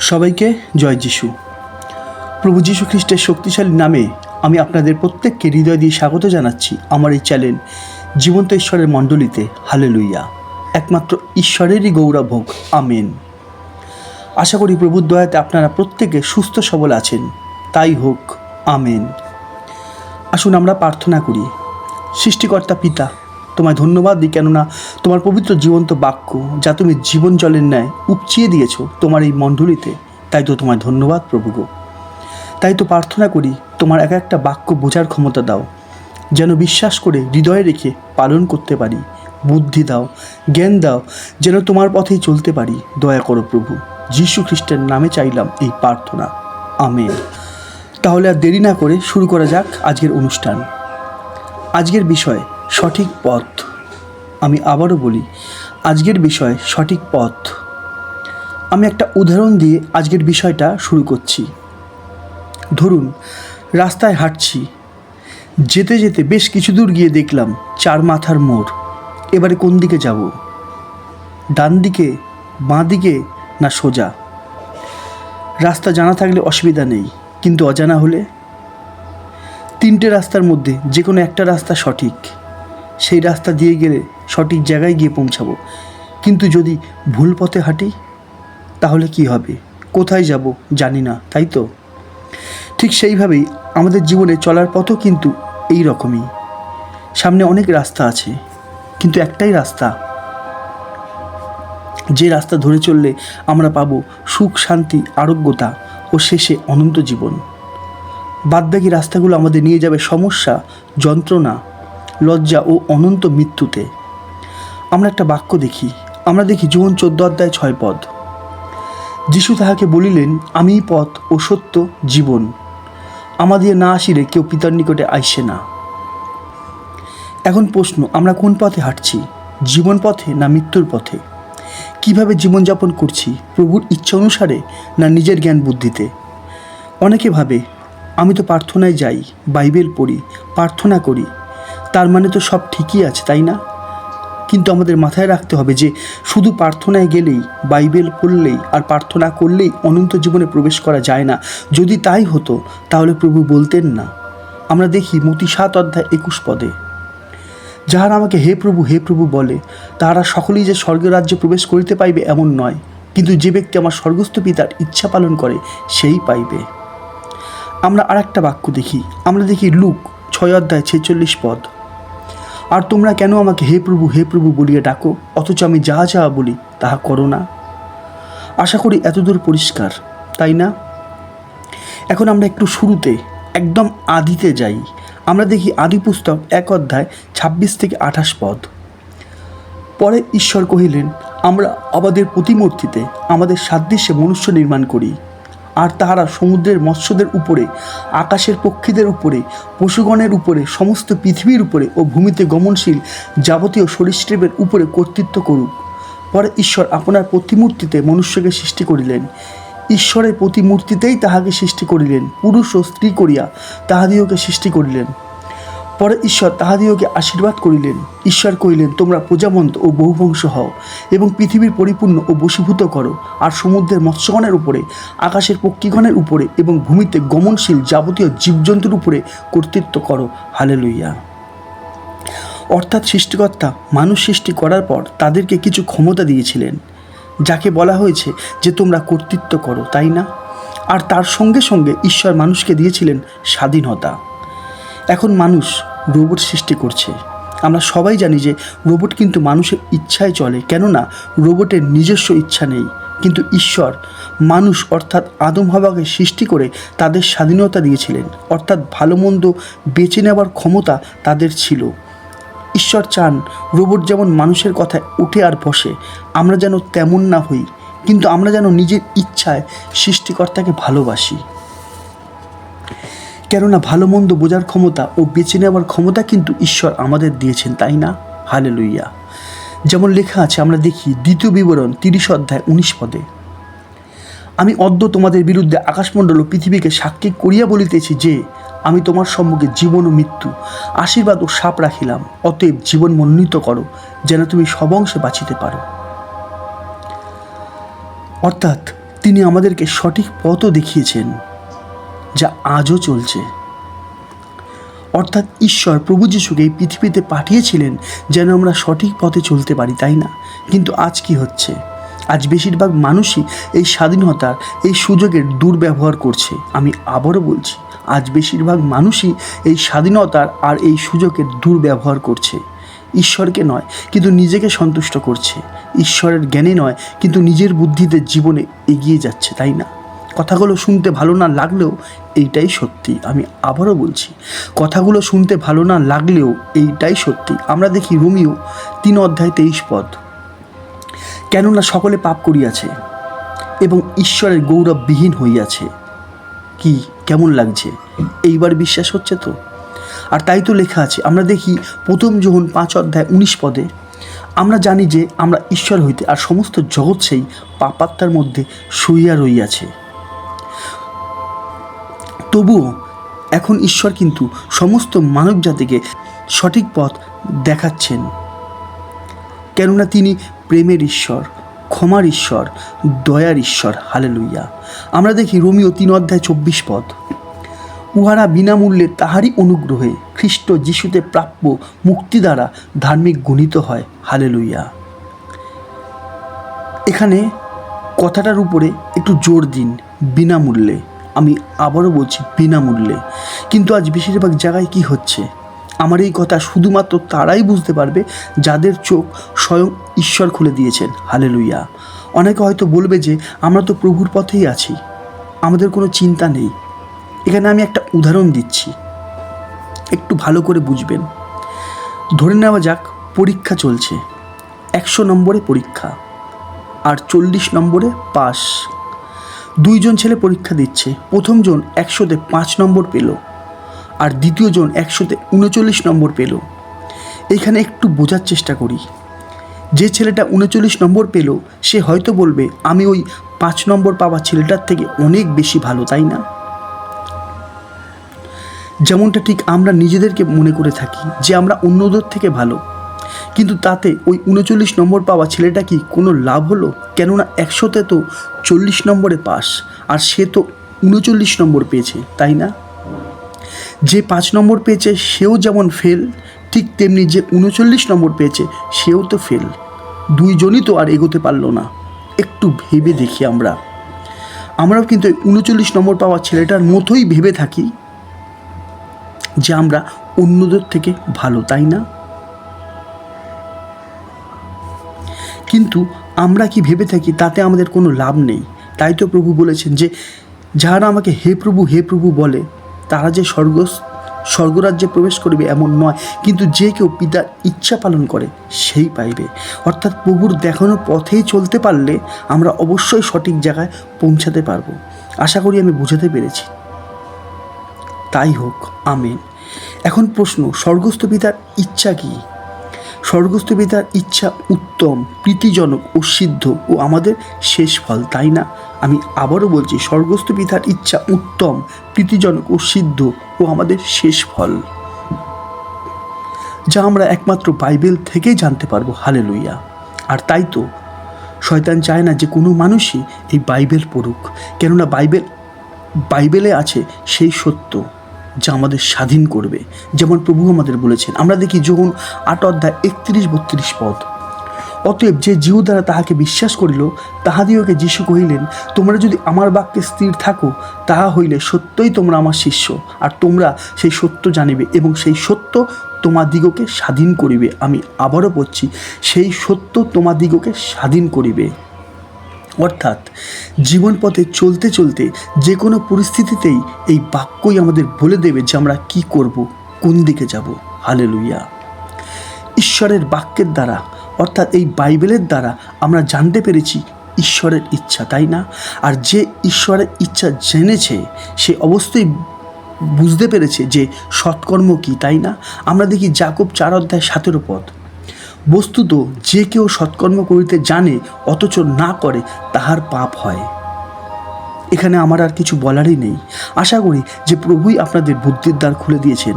সবাইকে জয় যিশু। প্রভু যীশু খ্রিস্টের শক্তিশালী নামে আমি আপনাদের প্রত্যেককে হৃদয় দিয়ে স্বাগত জানাচ্ছি আমার এই চ্যানেল জীবন্ত ঈশ্বরের মণ্ডলীতে। হালে লুইয়া একমাত্র ঈশ্বরেরই গৌরব হোক। আমেন। আশা করি প্রভুর দয়াতে আপনারা প্রত্যেকে সুস্থ সবল আছেন। তাই হোক। আমেন। আসুন আমরা প্রার্থনা করি। সৃষ্টিকর্তা পিতা তোমায় ধন্যবাদ দিই, কেননা তোমার পবিত্র জীবন্ত বাক্য যা তুমি জীবন জলের ন্যায় উপচিয়ে দিয়েছ তোমার এই মণ্ডলীতে তাই তো তোমায় ধন্যবাদ প্রভু গো। তাই তো প্রার্থনা করি, তোমার এক একটা বাক্য বোঝার ক্ষমতা দাও, যেন বিশ্বাস করে হৃদয়ে রেখে পালন করতে পারি, বুদ্ধি দাও, জ্ঞান দাও, যেন তোমার পথেই চলতে পারি, দয়া করো প্রভু। যীশু খ্রিস্টের নামে চাইলাম এই প্রার্থনা। আমেন। তাহলে আর দেরি না করে শুরু করা যাক আজকের অনুষ্ঠান। আজকের বিষয় সঠিক পথ। আমি আবারও বলি, আজকের বিষয় সঠিক পথ। আমি একটা উদাহরণ দিয়ে আজকের বিষয়টা শুরু করছি। ধরুন, রাস্তায় হাঁটছি। যেতে যেতে বেশ কিছু দূর গিয়ে দেখলাম চার মাথার মোড়। এবারে কোন দিকে যাব? ডান দিকে, বাঁ দিকে না সোজা? রাস্তা জানা থাকলে অসুবিধা নেই, কিন্তু অজানা হলে? তিনটে রাস্তার মধ্যে যে কোনো একটা রাস্তা সঠিক। সেই রাস্তা দিয়ে গেলে সঠিক জায়গায় গিয়ে পৌঁছাবো। কিন্তু যদি ভুল পথে হাঁটি, তাহলে কি হবে? কোথায় যাব জানি না, তাই তো? ঠিক সেইভাবেই আমাদের জীবনে চলার পথও কিন্তু এই রকমই। সামনে অনেক রাস্তা আছে, কিন্তু একটাই রাস্তা। যে রাস্তা ধরে চললে আমরা পাবো সুখ, শান্তি, আরোগ্যতা ও শেষে অনন্ত জীবন। বাদবাকি রাস্তাগুলো আমাদের নিয়ে যাবে সমস্যা, যন্ত্রণা লজ্জা ও অনন্ত মৃত্যুতে। আমরা একটা বাক্য দেখি। আমরা দেখি জীবন চোদ্দ অধ্যায় ছয় পদ। যিশু তাহাকে বলিলেন, আমিই পথ ও সত্য, জীবন। আমাদের না আসিলে কেউ পিতার নিকটে আইসে না। এখন প্রশ্ন, আমরা কোন পথে হাঁটছি? জীবন পথে না মৃত্যুর পথে? কীভাবে জীবনযাপন করছি? প্রভুর ইচ্ছা অনুসারে না নিজের জ্ঞান বুদ্ধিতে? অনেকে ভাবে, আমি তো প্রার্থনায় যাই, বাইবেল পড়ি, প্রার্থনা করি তার মানে তো সব ঠিকই আছে, তাই না? কিন্তু আমাদের মাথায় রাখতে হবে যে, শুধু প্রার্থনায় গেলেই, বাইবেল পড়লেই আর প্রার্থনা করলেই অনন্ত জীবনে প্রবেশ করা যায় না। যদি তাই হতো, তাহলে প্রভু বলতেন না। আমরা দেখি মতি সাত অধ্যায় একুশ পদে, যাহারা আমাকে হে প্রভু হে প্রভু বলে, তাহারা সকলেই যে স্বর্গের রাজ্যে প্রবেশ করিতে পাইবে এমন নয়, কিন্তু যে ব্যক্তি আমার স্বর্গস্থ পিতার ইচ্ছা পালন করে, সেই পাইবে। আমরা আর একটা বাক্য দেখি, আমরা দেখি লুক ছয় অধ্যায় ছেচল্লিশ পদ আর তোমরা কেন আমাকে হে প্রভু হে প্রভু বলিয়া ডাকো? অথচ আমি যাহা যা বলি, তাহা করো না। আশা করি এতদূর পরিষ্কার, তাই না? এখন আমরা একটু শুরুতে, একদম আদিতে যাই। আমরা দেখি আদি পুস্তক এক অধ্যায় ছাব্বিশ থেকে আঠাশ পদ। পরে ঈশ্বর কহিলেন, আমরা আমাদের প্রতিমূর্তিতে আমাদের সাদৃশ্যে মনুষ্য নির্মাণ করি। আর তাহারা সমুদ্রের মৎস্যদের উপরে, আকাশের পক্ষীদের উপরে, পশুগণের উপরে, সমস্ত পৃথিবীর উপরে ও ভূমিতে গমনশীল যাবতীয় সরীসৃপের উপরে কর্তৃত্ব করুক। পরে ঈশ্বর আপনার প্রতিমূর্তিতে মনুষ্যকে সৃষ্টি করিলেন। ঈশ্বরের প্রতিমূর্তিতেই তাহাকে সৃষ্টি করিলেন। পুরুষ ও স্ত্রী করিয়া তাহাদিওকে সৃষ্টি করিলেন। পরে ঈশ্বর তাহাদিওকে আশীর্বাদ করিলেন। ঈশ্বর কহিলেন, তোমরা প্রজাবন্ত ও বহুবংশ হও এবং পৃথিবীর পরিপূর্ণ ও বশীভূত করো। আর সমুদ্রের মৎস্যগণের উপরে, আকাশের পক্ষীগণের উপরে এবং ভূমিতে গমনশীল যাবতীয় জীবজন্তুর উপরে কর্তৃত্ব করো। হালে লইয়া অর্থাৎ সৃষ্টিকর্তা মানুষ সৃষ্টি করার পর তাদেরকে কিছু ক্ষমতা দিয়েছিলেন, যাকে বলা হয়েছে যে তোমরা কর্তৃত্ব করো, তাই না? আর তার সঙ্গে সঙ্গে ঈশ্বর মানুষকে দিয়েছিলেন স্বাধীনতা। এখন মানুষ রোবট সৃষ্টি করছে। আমরা সবাই জানি যে রোবট কিন্তু মানুষের ইচ্ছায় চলে, কেননা রোবটের নিজস্ব ইচ্ছা নেই। কিন্তু ঈশ্বর, মানুষ অর্থাৎ আদম হবাকে সৃষ্টি করে তাদের স্বাধীনতা দিয়েছিলেন। অর্থাৎ ভালো মন্দ বেছে নেওয়ার ক্ষমতা তাদের ছিল। ঈশ্বর চান রোবট যেমন মানুষের কথায় উঠে আর বসে, আমরা যেন তেমন না হই, কিন্তু আমরা যেন নিজের ইচ্ছায় সৃষ্টিকর্তাকে ভালোবাসি। কেননা ভালো মন্দ বোঝার ক্ষমতা ও বেছে নেওয়ার ক্ষমতা কিন্তু ঈশ্বর আমাদের দিয়েছেন, তাই না? হালে লইয়া যেমন লেখা আছে, আমরা দেখি দ্বিতীয় বিবরণ তিরিশ অধ্যায় উনিশ পদে। আমি অদ্য তোমাদের বিরুদ্ধে আকাশমণ্ডল ও পৃথিবীকে সাক্ষী করিয়া বলিতেছি যে, আমি তোমার সম্মুখে জীবন ও মৃত্যু, আশীর্বাদ ও সাপ রাখিলাম, অতএব জীবন মনোনীত করো, যেন তুমি সবংশে বাঁচিতে পারো। অর্থাৎ তিনি আমাদেরকে সঠিক পথও দেখিয়েছেন। যা আজও চলছে। অর্থাৎ ঈশ্বর প্রভু যিশুকে এই পৃথিবীতে পাঠিয়েছিলেন যেন আমরা সঠিক পথে চলতে পারি, তাই না? কিন্তু আজ কি হচ্ছে? আজ বেশিরভাগ মানুষই এই স্বাধীনতার, এই সুযোগের দুর্ব্যবহার করছে। আমি আবারও বলছি, আজ বেশিরভাগ মানুষই এই স্বাধীনতার আর এই সুযোগের দুর্ব্যবহার করছে। ঈশ্বরকে নয়, কিন্তু নিজেকে সন্তুষ্ট করছে। ঈশ্বরের জ্ঞানে নয়, কিন্তু নিজের বুদ্ধিতে জীবনে এগিয়ে যাচ্ছে, তাই না? কথাগুলো শুনতে ভালো না লাগলেও এইটাই সত্যি, আমি আবারও বলছি। কথাগুলো শুনতে ভালো না লাগলেও এইটাই সত্যি। আমরা দেখি রোমিও তিন অধ্যায় তেইশ পদ। কেননা সকলে পাপ করিয়াছে এবং ঈশ্বরের গৌরববিহীন হইয়াছে। কি, কেমন লাগছে? এইবার বিশ্বাস হচ্ছে তো? আর তাই তো লেখা আছে, আমরা দেখি প্রথম যখন পাঁচ অধ্যায় উনিশ পদে, আমরা জানি যে আমরা ঈশ্বর হইতে আর সমস্ত জগৎ সেই পাপাত্মার মধ্যে শুইয়া রইয়াছে। তবুও এখন ঈশ্বর কিন্তু সমস্ত মানব জাতিকে সঠিক পথ দেখাচ্ছেন। কেননা তিনি প্রেমের ঈশ্বর, ক্ষমার ঈশ্বর, দয়ার ঈশ্বর। হালে লইয়া আমরা দেখি রোমিও তিন অধ্যায় চব্বিশ পদ। উহারা বিনামূল্যে তাহারই অনুগ্রহে খ্রিস্ট যিশুতে প্রাপ্য মুক্তি দ্বারা ধার্মিক গণিত হয়। হালে লইয়া এখানে কথাটার উপরে একটু জোর দিন। বিনামূল্যে। আমি আবারও বলছি বিনামূল্যে। কিন্তু আজ বেশিরভাগ জায়গায় কি হচ্ছে? আমার এই কথা শুধুমাত্র তারাই বুঝতে পারবে যাদের চোখ স্বয়ং ঈশ্বর খুলে দিয়েছেন। হালে লুইয়া অনেকে হয়তো বলবে যে, আমরা তো প্রভুর পথেই আছি। আমাদের কোনো চিন্তা নেই। এখানে আমি একটা উদাহরণ দিচ্ছি। একটু ভালো করে বুঝবেন। ধরে নেওয়া যাক, পরীক্ষা চলছে। একশো নম্বরে পরীক্ষা। আর চল্লিশ নম্বরে পাস দুইজন ছেলে পরীক্ষা দিচ্ছে। প্রথমজন একশোতে পাঁচ নম্বর পেল আর দ্বিতীয়জন একশোতে উনচল্লিশ নম্বর পেল। এখানে একটু বোঝার চেষ্টা করি। যে ছেলেটা উনচল্লিশ নম্বর পেল, সে হয়তো বলবে, আমি ওই পাঁচ নম্বর পাওয়া ছেলেটার থেকে অনেক বেশি ভালো, তাই না? যেমনটা ঠিক আমরা নিজেদেরকে মনে করে থাকি যে আমরা অন্যদের থেকে ভালো। কিন্তু তাতে ওই উনচল্লিশ নম্বর পাওয়া ছেলেটা কি কোনো লাভ হলো? কেননা একশোতে তো চল্লিশ নম্বরে পাস, আর সে তো উনচল্লিশ নম্বর পেয়েছে, তাই না? যে পাঁচ নম্বর পেয়েছে, সেও যেমন ফেল ঠিক তেমনি যে উনচল্লিশ নম্বর পেয়েছে, সেও তো ফেল দুইজনই তো আর এগোতে পারল না। একটু ভেবে দেখি আমরা। আমরাও কিন্তু উনচল্লিশ নম্বর পাওয়া ছেলেটার মতোই ভেবে থাকি যে আমরা অন্যদের থেকে ভালো, তাই না? কিন্তু আমরা কি ভেবে থাকি তাতে আমাদের কোনো লাভ নেই? তাই তো প্রভু বলেছেন যে যারা আমাকে হে প্রভু হে প্রভু বলে, তারা যে স্বর্গ স্বর্গরাজ্যে প্রবেশ করবে এমন নয়, কিন্তু যে কেউ পিতার ইচ্ছা পালন করে, সেই পাইবে। অর্থাৎ প্রভুর দেখানো পথেই চলতে পারলে আমরা অবশ্যই সঠিক জায়গায় পৌঁছাতে পারব। আশা করি আমি বুঝাতে পেরেছি। তাই হোক, আমেন। এখন প্রশ্ন, স্বর্গস্থ পিতার ইচ্ছা কী? স্বর্গস্থ পিতার ইচ্ছা উত্তম, প্রীতিজনক ও সিদ্ধ ও আমাদের শেষ ফল, তাই না? আমি আবারও বলছি স্বর্গস্থ পিতার ইচ্ছা উত্তম, প্রীতিজনক ও সিদ্ধ ও আমাদের শেষ ফল। যা আমরা একমাত্র বাইবেল থেকেই জানতে পারব হালে লইয়া আর তাই তো, শয়তান চায় না যে কোনো মানুষই এই বাইবেল পড়ুক, কেননা বাইবেল, বাইবেলে আছে সেই সত্য। যা আমাদের স্বাধীন করবে, যেমন প্রভু আমাদের বলেছেন। আমরা দেখি যখন আট অধ্যায় একত্রিশ বত্রিশ পদ, অতএব যে জিহু দ্বারা তাহাকে বিশ্বাস করিল তাহাদিওকে যিশু কহিলেন, তোমরা যদি আমার বাক্যে স্থির থাকো, তাহা হইলে সত্যই তোমরা আমার শিষ্য। আর তোমরা সেই সত্য জানিবে এবং সেই সত্য তোমাদিগকে স্বাধীন করিবে। আমি আবারও পড়ছি, সেই সত্য তোমাদিগকে স্বাধীন করিবে। অর্থাৎ জীবন পথে চলতে চলতে যে কোনো পরিস্থিতিতেই এই বাক্যই আমাদের বলে দেবে যে আমরা কি করব, কোন দিকে যাব। হালে লুইয়া ঈশ্বরের বাক্যের দ্বারা, অর্থাৎ এই বাইবেলের দ্বারা আমরা জানতে পেরেছি ঈশ্বরের ইচ্ছা, তাই না? আর যে ঈশ্বরের ইচ্ছা জেনেছে, সে অবশ্যই বুঝতে পেরেছে যে সৎকর্ম কি, তাই না? আমরা দেখি জাকব চার অধ্যায় সাতেরো পদ বস্তুত যে কেউ সৎকর্ম করিতে জানে, অথচ না করে, তাহার পাপ হয়। এখানে আমার আর কিছু বলারই নেই। আশা করি যে প্রভুই আপনাদের বুদ্ধির দ্বার খুলে দিয়েছেন।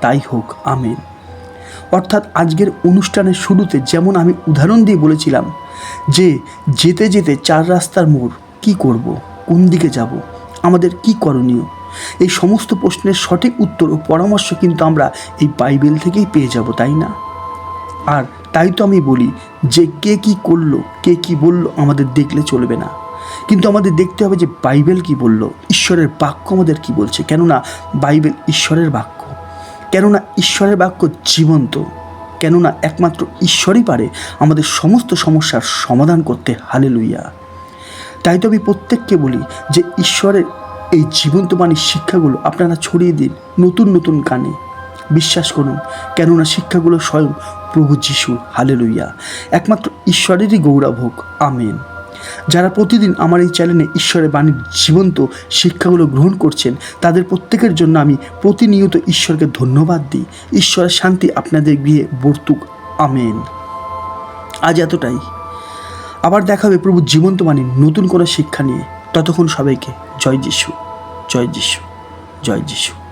তাই হোক, আমেন। অর্থাৎ আজকের অনুষ্ঠানের শুরুতে যেমন আমি উদাহরণ দিয়ে বলেছিলাম যে, যেতে যেতে চার রাস্তার মোড়, কি করব, কোন দিকে যাব, আমাদের কি করণীয়, এই সমস্ত প্রশ্নের সঠিক উত্তর ও পরামর্শ কিন্তু আমরা এই বাইবেল থেকেই পেয়ে যাব, তাই না? আর তাই তো আমি বলি যে কে কি করল, কে কি বলল আমাদের দেখলে চলবে না। কিন্তু আমাদের দেখতে হবে যে বাইবেল কি বলল, ঈশ্বরের বাক্য আমাদের কি বলছে। কেননা বাইবেল ঈশ্বরের বাক্য। কেননা ঈশ্বরের বাক্য জীবন্ত। কেননা একমাত্র ঈশ্বরই পারে আমাদের সমস্ত সমস্যার সমাধান করতে। হালে লইয়া তাই তো আমি প্রত্যেককে বলি যে ঈশ্বরের এই জীবন্ত বাণীর শিক্ষাগুলো আপনারা ছড়িয়ে দিন নতুন নতুন গানে বিশ্বাস করুন, কেননা শিক্ষাগুলো স্বয়ং প্রভু যিশু হালে লইয়া একমাত্র ঈশ্বরেরই গৌরব হোক, আমেন। যারা প্রতিদিন আমার এই চ্যানেলে ঈশ্বরের বাণীর জীবন্ত শিক্ষাগুলো গ্রহণ করছেন, তাদের প্রত্যেকের জন্য আমি প্রতিনিয়ত ঈশ্বরকে ধন্যবাদ দিই। ঈশ্বরের শান্তি আপনাদের গৃহে বর্তুক, আমেন। আজ এতটাই। আবার দেখা হবে প্রভু জীবন্ত বাণীর নতুন কোনো শিক্ষা নিয়ে। ততক্ষণ সবাইকে জয় যিশু জয় যিশু জয় যিশু।